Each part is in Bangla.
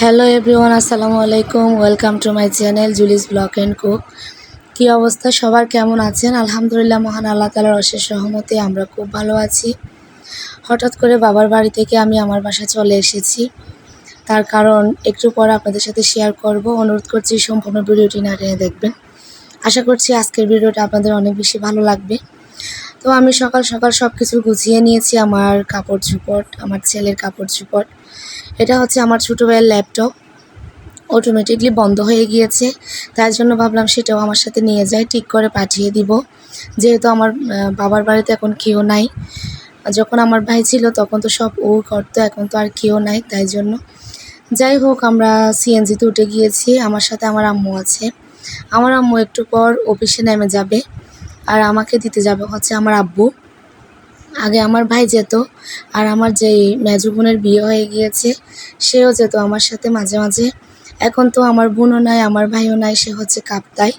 হ্যালো এভরিওয়ান আসসালামু আলাইকুম welcome to my channel Julie's vlog and cook কী অবস্থা? সবার কেমন আছেন? আলহামদুলিল্লাহ, মহান আল্লাহ তালার অশেষ সহমতে আমরা খুব ভালো আছি। হঠাৎ করে বাবার বাড়ি থেকে আমি আমার বাসায় চলে এসেছি। তার কারণ একটু পর আপনাদের সাথে শেয়ার করব। অনুরোধ করছি সম্পূর্ণ ভিডিওটি না টেনে দেখবেন। আশা করছি আজকের ভিডিওটা আপনাদের অনেক বেশি ভালো লাগবে। তো আমি সকাল সকাল সব কিছু গুছিয়ে নিয়েছি, আমার কাপড় চুপট আমার ছেলের কাপড় চুপট এটা হচ্ছে আমার ছোটো ভাইয়ের ল্যাপটপ অটোমেটিকলি বন্ধ হয়ে গিয়েছে। তাই জন্য ভাবলাম সেটাও আমার সাথে নিয়ে যাই, ঠিক করে পাঠিয়ে দিব। যেহেতু আমার বাবার বাড়িতে এখন কেউ নাই। যখন আমার ভাই ছিল তখন তো সব ও করতো, এখন তো আর কেউ নাই তাই জন্য। যাই হোক, আমরা সিএনজিতে উঠে গিয়েছি। আমার সাথে আমার আম্মু আছে। আমার আম্মু একটু পর অফিসে নেমে যাবে আর আমাকে দিতে যাবে হচ্ছে আমার আব্বু। আগে আমার ভাই যেত আর আমার যেই মেজো বোনের বিয়ে হয়ে গিয়েছে, সেও যেত আমার সাথে মাঝে মাঝে। এখন তো আমার বোনও নাই, আমার ভাইও নাই, সে হচ্ছে কাপ্তাই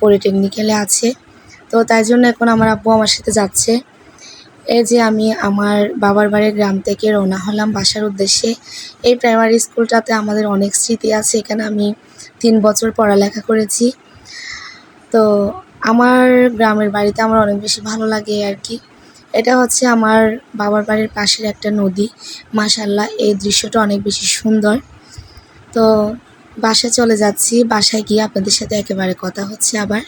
পলিটেকনিক্যালে আছে। তো তাই জন্য এখন আমার আব্বু আমার সাথে যাচ্ছে। এই যে আমি আমার বাবার বাড়ির গ্রাম থেকে রওনা হলাম বাসার উদ্দেশ্যে। এই প্রাইমারি স্কুলটাতে আমাদের অনেক স্মৃতি আছে। এখানে আমি তিন বছর পড়ালেখা করেছি। তো আমার গ্রামের বাড়িতে আমার অনেক বেশি ভালো লাগে আর কি। এটা হচ্ছে আমার বাবার বাড়ির পাশের একটা নদী। মাশাল্লাহ এই দৃশ্যটা অনেক বেশি সুন্দর। তো বাসায় চলে যাচ্ছি। বাসায় গিয়ে আপনাদের সাথে একেবারে কথা হচ্ছে আবার।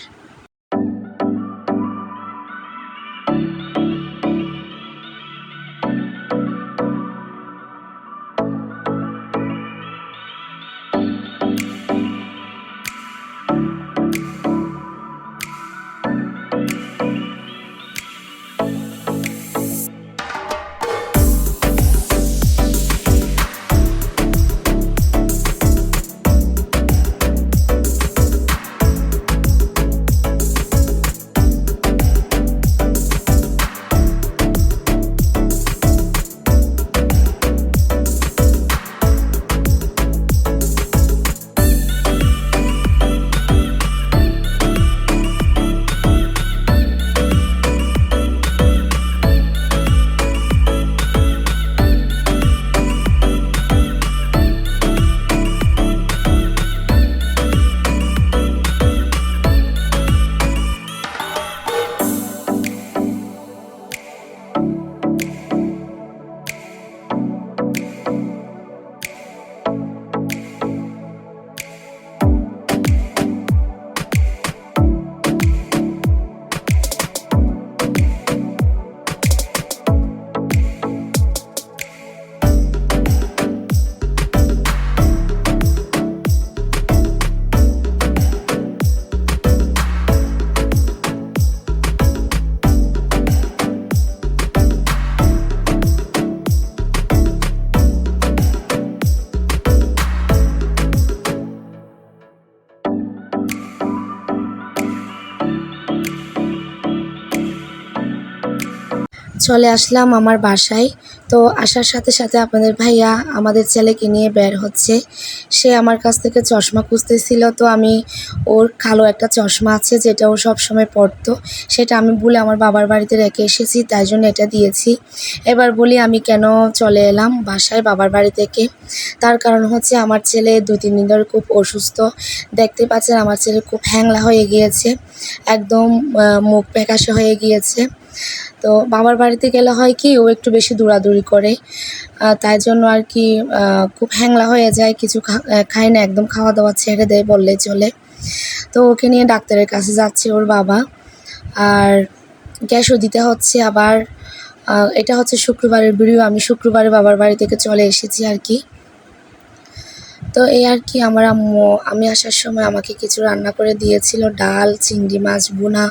চলে আসলাম আমার বাসায়। তো আসার সাথে সাথে আপনাদের ভাইয়া আমাদের ছেলেকে নিয়ে বের হচ্ছে। সে আমার কাছ থেকে চশমা খুঁজতেছিল। তো আমি ওর কালো একটা চশমা আছে, যেটা ও সবসময় পরতো। সেটা আমি বলে আমার বাবার বাড়িতে রেখে এসেছি, তাই জন্য এটা দিয়েছি। এবার বলি আমি কেন চলে এলাম বাসায় বাবার বাড়ি থেকে। তার কারণ হচ্ছে আমার ছেলে দু তিন দিন ধরে খুব অসুস্থ। দেখতে পাচ্ছেন আমার ছেলে খুব হ্যাংলা হয়ে গিয়েছে। একদম মুখ প্যাকাশে হয়ে গিয়েছে। তো বাবার বাড়িতে গেলে হয় কি, ও একটু বেশি দৌড়াদৌড়ি করে। তাই জন্য আর কি খুব হ্যাংলা হয়ে যায়, কিছু খায় না, একদম খাওয়া দাওয়া ছেড়ে দেয়, বললে চলে। তো ওকে নিয়ে ডাক্তারের কাছে যাচ্ছে ওর বাবা। আর গ্যাসও দিতে হচ্ছে আবার এটা হচ্ছে শুক্রবারের ভিডিও, আমি শুক্রবারে বাবার বাড়ি থেকে চলে এসেছি আর কি। তো এই আর কি আমার আম্মু, আমি আসার সময় আমাকে কিছু রান্না করে দিয়েছিল, ডাল, চিংড়ি মাছ বোনা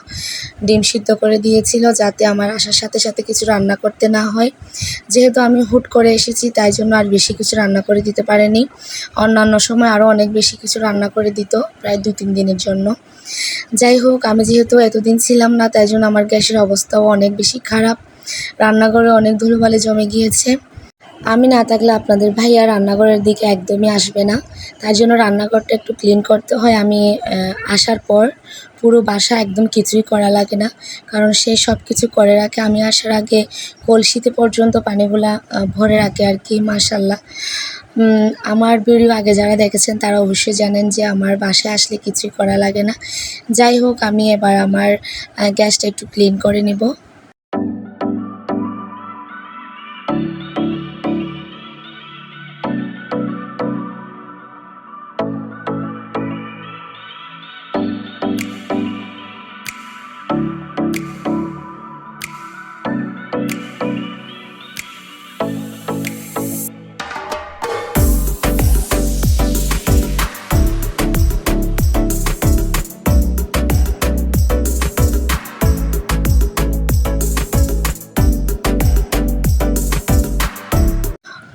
ডিম সিদ্ধ করে দিয়েছিল যাতে আমার আসার সাথে সাথে কিছু রান্না করতে না হয়। যেহেতু আমি হুট করে এসেছি, তাই জন্য আর বেশি কিছু রান্না করে দিতে পারেনি। অন্যান্য সময় আরও অনেক বেশি কিছু রান্না করে দিত, প্রায় দু তিন দিনের জন্য। যাই হোক, আমি যেহেতু এতদিন ছিলাম না, তাই জন্য আমার গ্যাসের অবস্থাও অনেক বেশি খারাপ। রান্নাঘরে অনেক ধুলোবালি জমে গিয়েছে। আমি না থাকলে আপনাদের ভাইয়া রান্নাঘরের দিকে একদমই আসবে না। তার জন্য রান্নাঘরটা একটু ক্লিন করতে হয়। আমি আসার পর পুরো বাসা একদম কিছুই করা লাগে না। কারণ সে সব কিছু করে রাখে। আমি আসার আগে কলসিতে পর্যন্ত পানিগুলা ভরে রাখে আর কি মাশাল্লাহ আমার ভিডিও আগে যারা দেখেছেন তারা অবশ্যই জানেন যে আমার বাসায় আসলে কিছুই করা লাগে না। যাই হোক, আমি এবার আমার গ্যাসটা একটু ক্লিন করে নিব।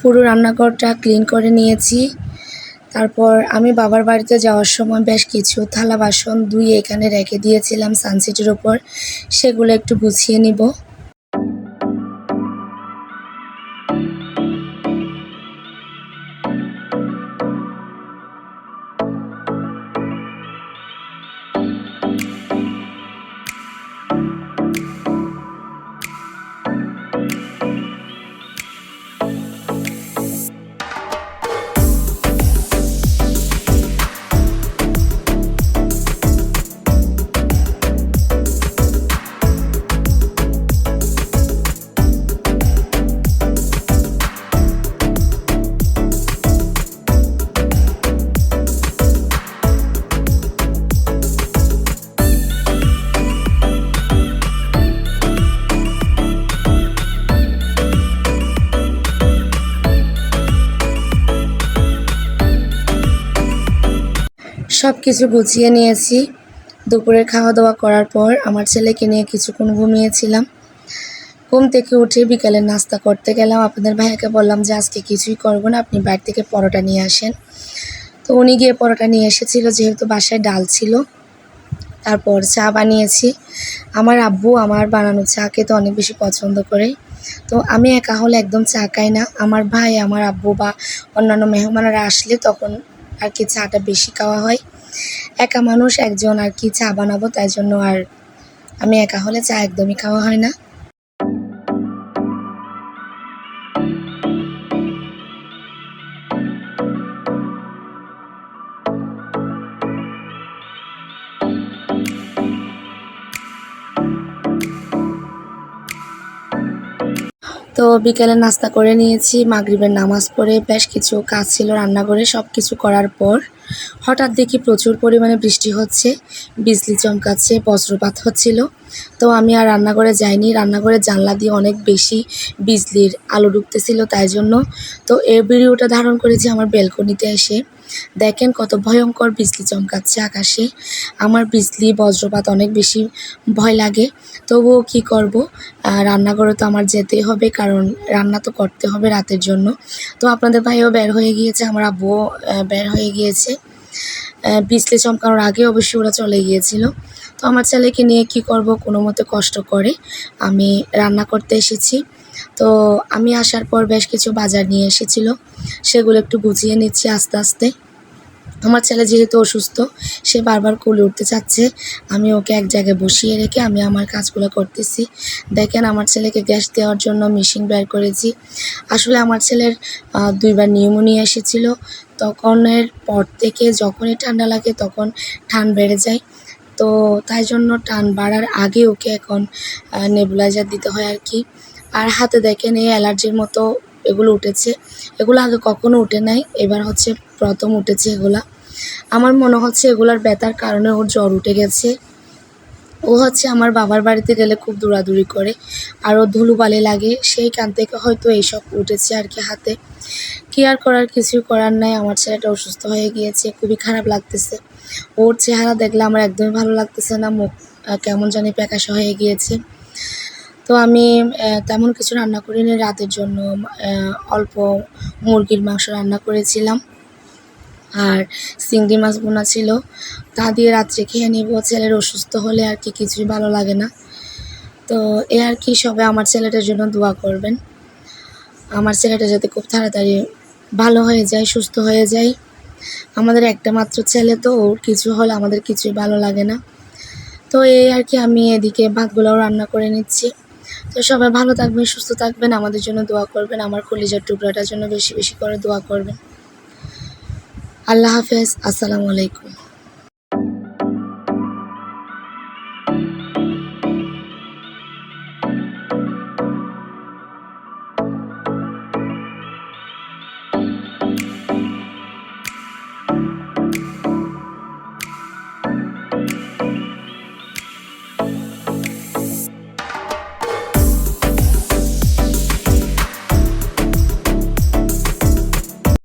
পুরো রান্নাঘরটা ক্লিন করে নিয়েছি। তারপর আমি বাবার বাড়িতে যাওয়ার সময় বেশ কিছু থালা বাসন দুই এখানে রেখে দিয়েছিলাম সানসেটের ওপর সেগুলো একটু গুছিয়ে নিব। সব কিছু গুছিয়ে নিয়েছি। দুপুরের খাওয়া দাওয়া করার পর আমার ছেলেকে নিয়ে কিছুক্ষণ ঘুমিয়েছিলাম। ঘুম থেকে উঠে বিকালে নাস্তা করতে গেলাম। আপনাদের ভাইয়াকে বললাম যে, আজকে কিছুই করব না, আপনি বাড়ি থেকে পরোটা নিয়ে আসেন। তো উনি গিয়ে পরোটা নিয়ে এসেছিল, যেহেতু বাসায় ডাল ছিল। তারপর চা বানিয়েছি। আমার আব্বু আমার বানানো চা খেতে অনেক বেশি পছন্দ করে। তো আমি একা হলে একদম চা খাই না। আমার ভাই, আমার আব্বু বা অন্যান্য মেহমানরা আসলে তখন আর কি চাটা বেশি খাওয়া হয়। একা মানুষ, একজন আর কি চা বানাবো, তাই জন্য আর আমি একা হলে চা একদমই খাওয়া হয় না। বিকেলে নাস্তা করে নিয়েছি, মাগরিবের নামাজ পড়ে বেশ কিছু কাজ ছিল রান্নাঘরে সব কিছু করার পর হঠাৎ দেখি প্রচুর পরিমাণে বৃষ্টি হচ্ছে, বিজলি চমকাচ্ছে, বজ্রপাত হচ্ছিল। তো আমি আর রান্নাঘরে যাইনি রান্নাঘরের জানলা দিয়ে অনেক বেশি বিজলির আলো ঢুকতেছিল তাই জন্য। তো এ ভিডিওটা ধারণ করেছি আমার বেলকনিতে এসে। দেখেন কত ভয়ঙ্কর বিজলি চমকাচ্ছে আকাশে। আমার বিজলি, বজ্রপাত অনেক বেশি ভয় লাগে। তবুও কি করব? রান্নাঘরে তো আমার যেতেই হবে, কারণ রান্না তো করতে হবে রাতের জন্য। তো আপনাদের ভাইও বের হয়ে গিয়েছে, আমার আব্বুও বের হয়ে গিয়েছে। বিজলি চমকানোর আগে অবশ্যই ওরা চলে গিয়েছিল। তো আমার ছেলেকে নিয়ে কি করব? কোনো মতে কষ্ট করে আমি রান্না করতে এসেছি। তো আমি আসার পর বেশ কিছু বাজার নিয়ে এসেছিল। সেগুলো একটু গুছিয়ে নিচ্ছি আস্তে আস্তে। আমার ছেলে যেহেতু অসুস্থ, সে বারবার কোলে উঠতে চাচ্ছে। আমি ওকে এক জায়গায় বসিয়ে রেখে আমি আমার কাজগুলো করতেছি। দেখেন, আমার ছেলেকে গ্যাস দেওয়ার জন্য মেশিন বের করেছি। আসলে আমার ছেলের দুইবার নিউমোনিয়া এসেছিল। তখনের পর থেকে যখনই ঠান্ডা লাগে তখন ঠান বেড়ে যায়। তো তাই জন্য টান বাড়ার আগে ওকে এখন নেবুলাইজার দিতে হয় আর কি। আর হাতে দেখেন এই অ্যালার্জির মতো এগুলো উঠেছে। এগুলো আগে কখনো উঠে নাই, এবার হচ্ছে প্রথম উঠেছে এগুলা। আমার মনে হচ্ছে এগুলার ব্যথার কারণে ওর জ্বর উঠে গেছে। ও হচ্ছে আমার বাবার বাড়িতে গেলে খুব দৌড়াদৌড়ি করে, আর ও ধুলোবালি লাগে, সেই কান থেকে হয়তো এইসব উঠেছে আর কি হাতে। কি আর করার কিছু করার নাই, আমার ছেলেটা অসুস্থ হয়ে গিয়েছে, খুবই খারাপ লাগতেছে। ওর চেহারা দেখলে আমার একদমই ভালো লাগতেছে না, মুখ কেমন জানি প্যাকাশা হয়ে গিয়েছে। তো আমি তেমন কিছু রান্না করিনি। রাতের জন্য অল্প মুরগির মাংস রান্না করেছিলাম। আর চিংড়ি মাছ বোনা ছিল। তা দিয়ে রাত্রে খেয়ে নিব। ছেলের অসুস্থ হলে আর কি কিছুই ভালো লাগে না। তো এ আর কি সবাই আমার ছেলেটার জন্য দোয়া করবেন। আমার ছেলেটা যাতে খুব তাড়াতাড়ি ভালো হয়ে যায়, সুস্থ হয়ে যায়। আমাদের একটা মাত্র ছেলে তো, ওর কিছু হলে আমাদের কিছুই ভালো লাগে না। তো এই আর কি আমি এদিকে ভাতগুলোও রান্না করে নিচ্ছি। তো সবাই ভালো থাকবেন, সুস্থ থাকবেন, আমাদের জন্য দোয়া করবেন, আমার কলিজার টুকরাটার জন্য বেশি বেশি করে দোয়া করবেন। আল্লাহ হাফেজ, আসসালামু আলাইকুম।